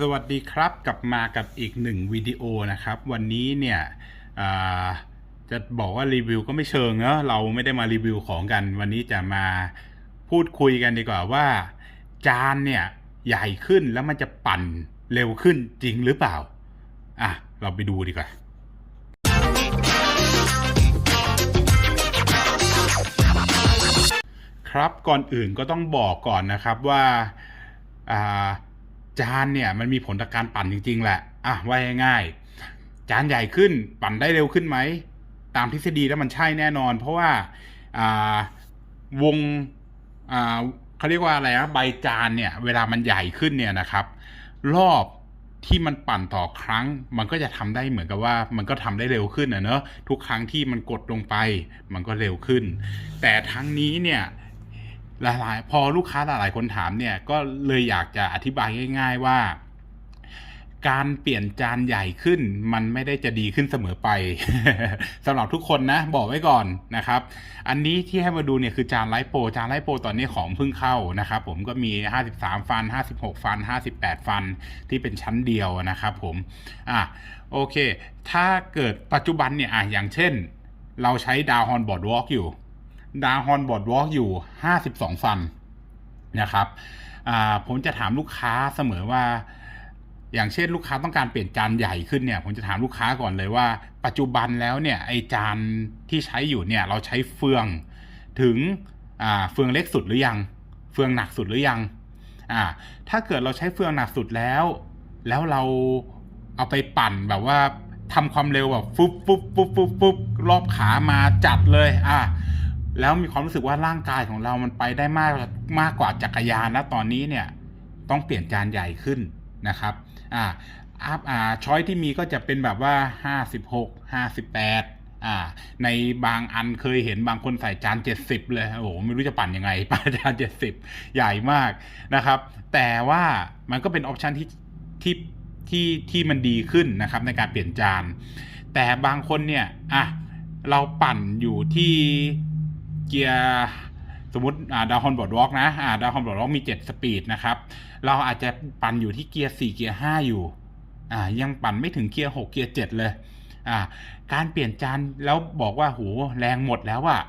สวัสดีครับกลับมากับอีกหนึ่งวิดีโอนะครับ วันนี้เนี่ยจะบอกว่ารีวิวก็ไม่เชิงเนอะเราไม่ได้มารีวิวของกัน วันนี้จะมาพูดคุยกันดีกว่าว่า จานเนี่ยใหญ่ขึ้นแล้วมันจะปั่นเร็วขึ้นจริงหรือเปล่าอะเราไปดูดีกว่าครับก่อนอื่นก็ต้องบอกก่อนนะครับว่าอ่า จานเนี่ยมันมีผลต่อการปั่นจริง ๆ แหละอะว่าง่ายๆจานใหญ่ขึ้นปั่นได้เร็วขึ้นไหม ตามทฤษฎีแล้วมันใช่แน่นอน เพราะว่าอ่าวงอ่าเขาเรียกว่าอะไรนะใบจานเนี่ย เวลามันใหญ่ขึ้นเนี่ยนะครับ รอบที่มันปั่นต่อครั้ง มันก็จะทำได้เหมือนกับว่ามันก็ทำได้เร็วขึ้นนะเนอะทุกครั้งที่มันกดลงไป มันก็เร็วขึ้น แต่ทั้งนี้เนี่ย หลายๆ พอลูกค้าหลายๆคนถามเนี่ยก็เลยอยากจะอธิบายง่าย ๆว่า การเปลี่ยนจานใหญ่ขึ้น มันไม่ได้จะดีขึ้นเสมอไปสำหรับทุกคนนะ บอกไว้ก่อนนะครับ อันนี้ที่ให้มาดูเนี่ยคือจานไลฟ์โปรจานไลฟ์โปรตอนนี้ของเพิ่งเข้านะครับ ผมก็มี 53 ฟัน 56 ฟัน 58 ฟันที่เป็นชั้นเดียวนะครับผมอะโอเค ถ้าเกิดปัจจุบันเนี่ยอะอย่างเช่น เราใช้ดาวฮอนบอร์ดวอล์กอยู่ ดาวฮอนบอดวอล์กอยู่ 52 ฟันนะครับผมจะถามลูกค้าเสมอว่า อย่างเช่นลูกค้าต้องการเปลี่ยนจานใหญ่ขึ้นเนี่ย ผมจะถามลูกค้าก่อนเลยว่า ปัจจุบันแล้วเนี่ยไอจานที่ใช้อยู่เนี่ยเราใช้เฟืองถึงเฟืองเล็กสุดหรือยัง เฟืองหนักสุดหรือยังอ่าถ้าเกิดเราใช้เฟืองหนักสุดแล้ว แล้วเราเอาไปปั่นแบบว่าทำความเร็วแบบฟุบฟุบฟุบฟุบฟุบรอบขามาจัดเลย อ่า แล้วมีความรู้สึกว่าร่างกายของเรามันไปได้มากมากกว่าจักรยานนะตอนนี้เนี่ยต้องเปลี่ยนจานใหญ่ขึ้นนะครับอ่าอัพอ่าช้อยที่มีก็จะเป็นแบบว่า 56 58อ่าในบางอันเคยเห็นบางคนใส่จาน 70 เลยโอ้โหไม่รู้จะปั่นยังไงปั่นจาน 70 ใหญ่มากนะครับ แต่ว่ามันก็เป็นออปชันที่ที่ที่ที่มันดีขึ้นนะครับในการเปลี่ยนจาน แต่บางคนเนี่ยอะเราปั่นอยู่ที่ เกียร์สมมติดาวฮอนบอร์ดวอล์กนะดาวฮอนบอร์ดวอล์กมี 7 สปีดนะครับ เราอาจจะปั่นอยู่ที่เกียร์ 4 เกียร์ 5 อยู่ ยังปั่นไม่ถึงเกียร์ 6 เกียร์ 7 เลย การเปลี่ยนจานแล้วบอกว่าโหแรงหมดแล้วอะ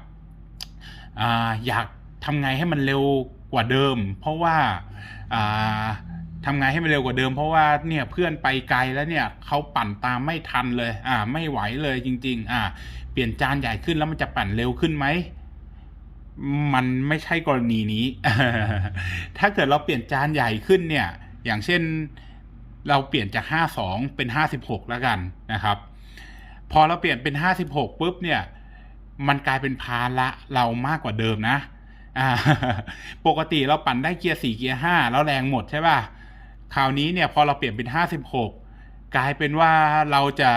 อ่าอยากทำไงให้มันเร็วกว่าเดิม เพราะว่าอ่าทำไงให้มันเร็วกว่าเดิม เพราะว่าเนี่ยเพื่อนไปไกลแล้วเนี่ยเขาปั่นตามไม่ทันเลย อ่า ไม่ไหวเลยจริง ๆ อ่า เปลี่ยนจานใหญ่ขึ้นแล้วมันจะปั่นเร็วขึ้นไหม มันไม่ใช่กรณีนี้ ถ้าเกิดเราเปลี่ยนจานใหญ่ขึ้นเนี่ย อย่างเช่นเราเปลี่ยนจาก 52 เป็น 56 แล้วกันนะครับ พอเราเปลี่ยนเป็น 56ปุ๊บเนี่ย มันกลายเป็นภาระเรามากกว่าเดิมนะ ปกติเราปั่นได้เกียร์ 4 เกียร์ 5 แล้วแรงหมดใช่ป่ะ คราวนี้เนี่ยพอเราเปลี่ยนเป็น 56 กลายเป็นว่าเราจะ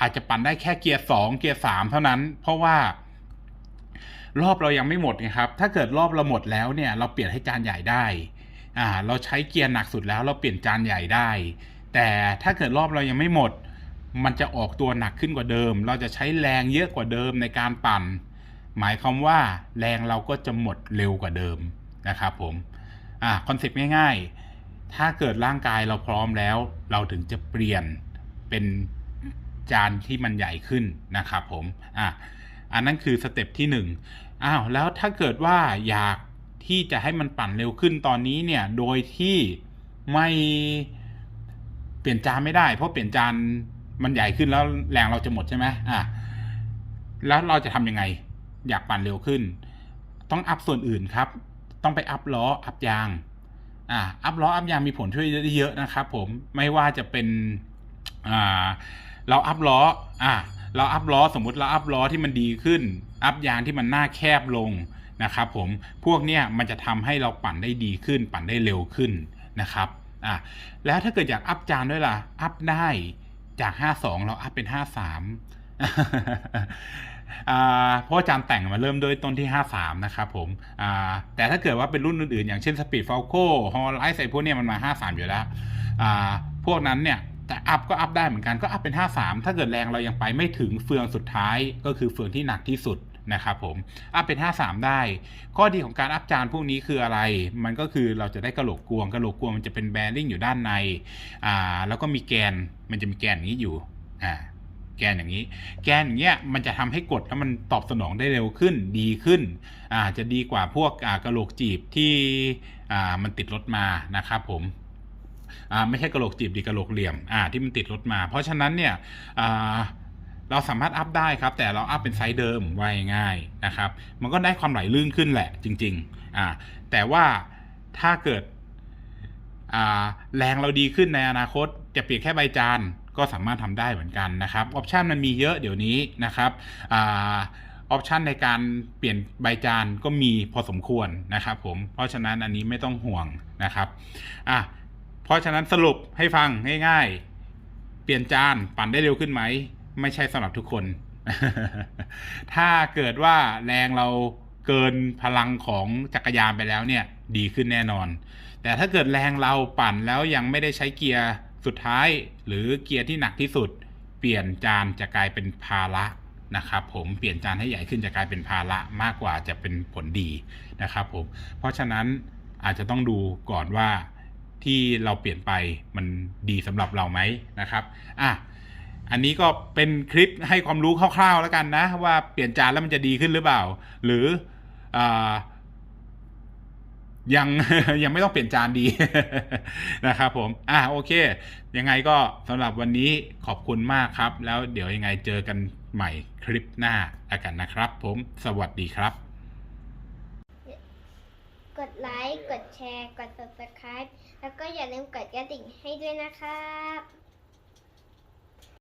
อาจจะปั่นได้แค่เกียร์ 2 เกียร์ 3 เท่านั้น เพราะว่า รอบเรายังไม่หมดไงครับ ถ้าเกิดรอบเราหมดแล้วเนี่ยเราเปลี่ยนให้จานใหญ่ได้อ่าเราใช้เกียร์หนักสุดแล้วเราเปลี่ยนจานใหญ่ได้ แต่ถ้าเกิดรอบเรายังไม่หมด มันจะออกตัวหนักขึ้นกว่าเดิม เราจะใช้แรงเยอะกว่าเดิมในการปั่น หมายความว่าแรงเราก็จะหมดเร็วกว่าเดิมนะครับผมอ่าคอนเซ็ปต์ง่ายๆ ถ้าเกิดร่างกายเราพร้อมแล้ว เราถึงจะเปลี่ยนเป็นจานที่มันใหญ่ขึ้นนะครับผมอะ อันนั้นคือสเต็ปที่หนึ่งอ้าวแล้วถ้าเกิดว่าอยากที่จะให้มันปั่นเร็วขึ้นตอนนี้เนี่ยโดยที่ไม่เปลี่ยนจานไม่ได้ เพราะเปลี่ยนจานมันใหญ่ขึ้นแล้วแรงเราจะหมดใช่ไหมอะแล้วเราจะทำยังไง อยากปั่นเร็วขึ้น ต้องอัพส่วนอื่นครับ ต้องไปอัพล้ออัพยางอ่าอัพล้ออัพยางมีผลช่วยเยอะนะครับผมไม่ว่าจะเป็นอ่าเราอัพล้ออ่า เราอัพล้อสมมุติเราอัพล้อที่มันดีขึ้น อัพยางที่มันหน้าแคบลงนะครับผมพวกเนี้ยมันจะทำให้เราปั่นได้ดีขึ้น ปั่นได้เร็วขึ้นนะครับอ่าแล้วถ้าเกิดอยากอัพจานด้วยล่ะ อัพได้จาก 52 เราอัพเป็น 53อ่าเพราะจานแต่งมาเริ่มด้วยต้นที่ 53 นะครับผมอ่าแต่ถ้าเกิดว่าเป็นรุ่นอื่นๆ อย่างเช่น Speed Falco h o l i ไ e พวกเนี้ยมันมา 53 อยู่แล้วอ่าพวกนั้นเนี่ย จะอัพก็อัพได้เหมือนกันก็อัพเป็น 53 ถ้าเกิดแรงเรายังไปไม่ถึงเฟืองสุดท้ายก็คือเฟืองที่หนักที่สุดนะครับผมอัพเป็น 53 ได้ ข้อดีของการอัพจานพวกนี้คืออะไร มันก็คือเราจะได้กระโหลกกวงกระโหลกกวงมันจะเป็นแบริ่งอยู่ด้านในอ่าแล้วก็มีแกนมันจะมีแกนอย่างนี้อยู่อ่าแกนอย่างนี้ แกนอย่างเงี้ยมันจะทำให้กดแล้วมันตอบสนองได้เร็วขึ้นดีขึ้นอ่าจะดีกว่าพวกอ่ากระโหลกจีบที่อ่ามันติดรถมานะครับผม ไม่ใช่กระโหลกจีบดีกระโหลกเหลี่ยมที่มันติดรถมา เพราะฉะนั้นเนี่ยเราสามารถอัพได้ครับ แต่เราอัพเป็นไซส์เดิมไว้ง่ายนะครับ มันก็ได้ความไหลลื่นขึ้นแหละจริงๆอ่าแต่ว่าถ้าเกิดแรงเราดีขึ้นในอนาคต จะเปลี่ยนแค่ใบจานก็สามารถทำได้เหมือนกันนะครับออปชันมันมีเยอะเดี๋ยวนี้นะครับออปชันในการเปลี่ยนใบจานก็มีพอสมควรนะครับผมเพราะฉะนั้นอันนี้ไม่ต้องห่วงนะครับอะ ราะฉะนั้นสรุปให้ฟังง่ายๆ เปลี่ยนจานปั่นได้เร็วขึ้นไหม ไม่ใช่สำหรับทุกคน ถ้าเกิดว่าแรงเราเกินพลังของจักรยานไปแล้วเนี่ยดีขึ้นแน่นอน แต่ถ้าเกิดแรงเราปั่นแล้วยังไม่ได้ใช้เกียร์สุดท้าย หรือเกียร์ที่หนักที่สุด เปลี่ยนจานจะกลายเป็นภาระนะครับผมเปลี่ยนจานให้ใหญ่ขึ้นจะกลายเป็นภาระมากกว่าจะเป็นผลดีนะครับผมเพราะฉะนั้นอาจจะต้องดูก่อนว่า ที่เราเปลี่ยนไปมันดีสำหรับเราไหมนะครับอะอันนี้ก็เป็นคลิปให้ความรู้คร่าวๆแล้วกันนะ ว่าเปลี่ยนจานแล้วมันจะดีขึ้นหรือเปล่า หรืออยังยังไม่ต้องเปลี่ยนจานดีนะครับผม อะโอเค ยังไงก็สำหรับวันนี้ขอบคุณมากครับ แล้วเดี๋ยวยังไงเจอกันใหม่คลิปหน้าแล้วกันนะครับ ผมสวัสดีครับ กดไลค์ กดแชร์ กด subscribe แล้วก็อย่าลืมกดกระดิ่งให้ด้วยนะครับ